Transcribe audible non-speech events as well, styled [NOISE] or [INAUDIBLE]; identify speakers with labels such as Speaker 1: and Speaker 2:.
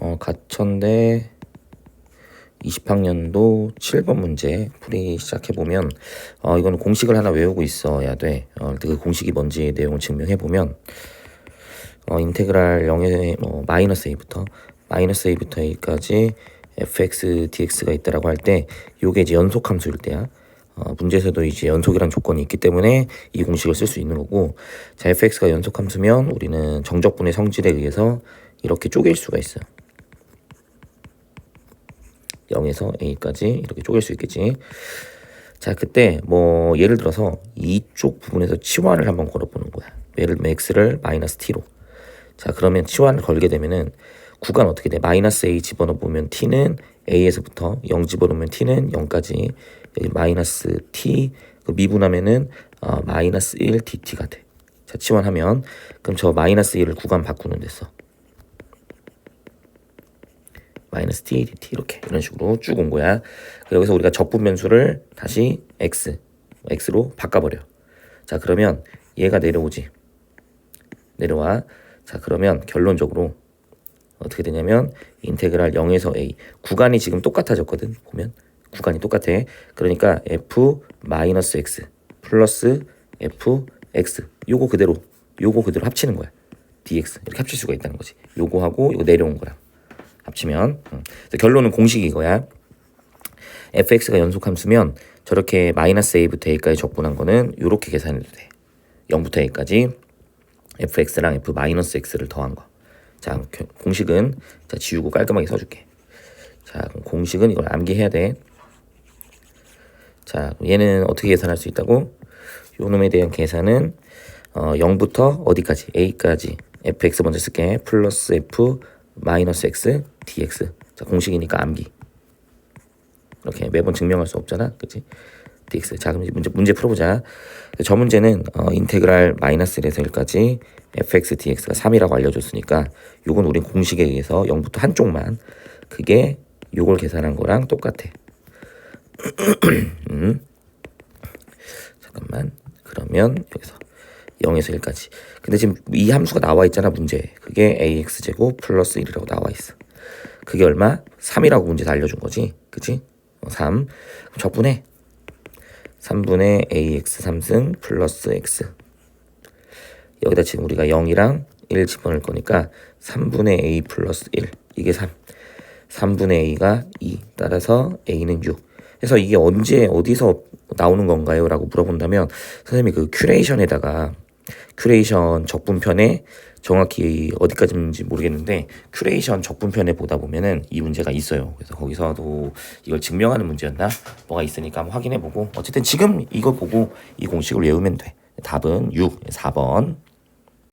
Speaker 1: 어, 가천대 20학년도 7번 문제 풀이 시작해 보면 어 이거는 공식을 하나 외우고 있어야 돼. 어, 그 공식이 뭔지 내용을 증명해 보면 어 인테그랄 0에 뭐 마이너스 a부터 마이너스 a부터 a까지 fx dx가 있다라고 할 때 요게 이제 연속 함수일 때야. 어, 문제에서도 이제 연속이란 조건이 있기 때문에 이 공식을 쓸 수 있는 거고 자 fx가 연속 함수면 우리는 정적분의 성질에 의해서 이렇게 쪼갤 수가 있어요. 0에서 a까지 이렇게 쪼갤 수 있겠지. 자, 그때 뭐 예를 들어서 이쪽 부분에서 치환을 한번 걸어보는 거야. 예를 들면 x를 마이너스 t로. 자, 그러면 치환을 걸게 되면은 구간 어떻게 돼? 마이너스 a 집어넣어 보면 t는 a에서부터 0 집어넣으면 t는 0까지 여기 마이너스 t 그 미분하면은 어, 마이너스 1 dt가 돼. 자, 치환하면 그럼 저 마이너스 1을 구간 바꾸는 데서 마이너스 t, dt 이렇게 이런 식으로 쭉 온 거야. 여기서 우리가 적분 변수를 다시 x, x로 바꿔버려. 자 그러면 얘가 내려오지. 내려와. 자 그러면 결론적으로 어떻게 되냐면 인테그랄 0에서 a 구간이 지금 똑같아졌거든. 보면 구간이 똑같아. 그러니까 f 마이너스 x 플러스 f x 요거 그대로 요거 그대로 합치는 거야. dx 이렇게 합칠 수가 있다는 거지. 요거하고 요거 내려온 거랑. 합치면 음. 결론은 공식이 이거야. fx가 연속함수면 저렇게 마이너스 a부터 a까지 적분한 거는 이렇게 계산해도 돼. 0부터 a까지 fx랑 f 마이너스 x를 더한 거. 자 겨- 공식은 자 지우고 깔끔하게 써줄게. 자 공식은 이걸 암기해야 돼. 자 얘는 어떻게 계산할 수 있다고? 요 놈에 대한 계산은 어, 0부터 어디까지? a까지 fx 먼저 쓸게. 플러스 f 마이너스 x dx. 자 공식이니까 암기. 이렇게 매번 증명할 수 없잖아, 그렇지? dx. 자 그럼 문제 문제 풀어보자. 저 문제는 어, 인테그랄 마이너스 1에서 1까지 fx dx가 3이라고 알려줬으니까 요건 우린 공식에 의해서 0부터 한쪽만 그게 요걸 계산한 거랑 똑같아. [CLEARS THROAT] 음. 잠깐만. 그러면 여기서 0에서 1까지. 근데 지금 이 함수가 나와 있잖아, 문제. 그게 ax 제곱 플러스 1이라고 나와 있어. 그게 얼마? 3이라고 문제에서 알려준 거지. 그치? 어, 3. 그럼 적분해. 3분의 ax 3승 플러스 x. 여기다 지금 우리가 0이랑 1 집어넣을 거니까 3분의 a 플러스 1. 이게 3. 3분의 a가 2. 따라서 a는 6. 그래서 이게 언제 어디서 나오는 건가요? 라고 물어본다면 선생님이 그 큐레이션에다가 큐레이션 적분편에 정확히 어디까지인지 모르겠는데 큐레이션 적분편에 보다 보면은 이 문제가 있어요. 그래서 거기서도 이걸 증명하는 문제였나 뭐가 있으니까 한번 확인해 보고 어쨌든 지금 이거 보고 이 공식을 외우면 돼. 답은 6, 4번.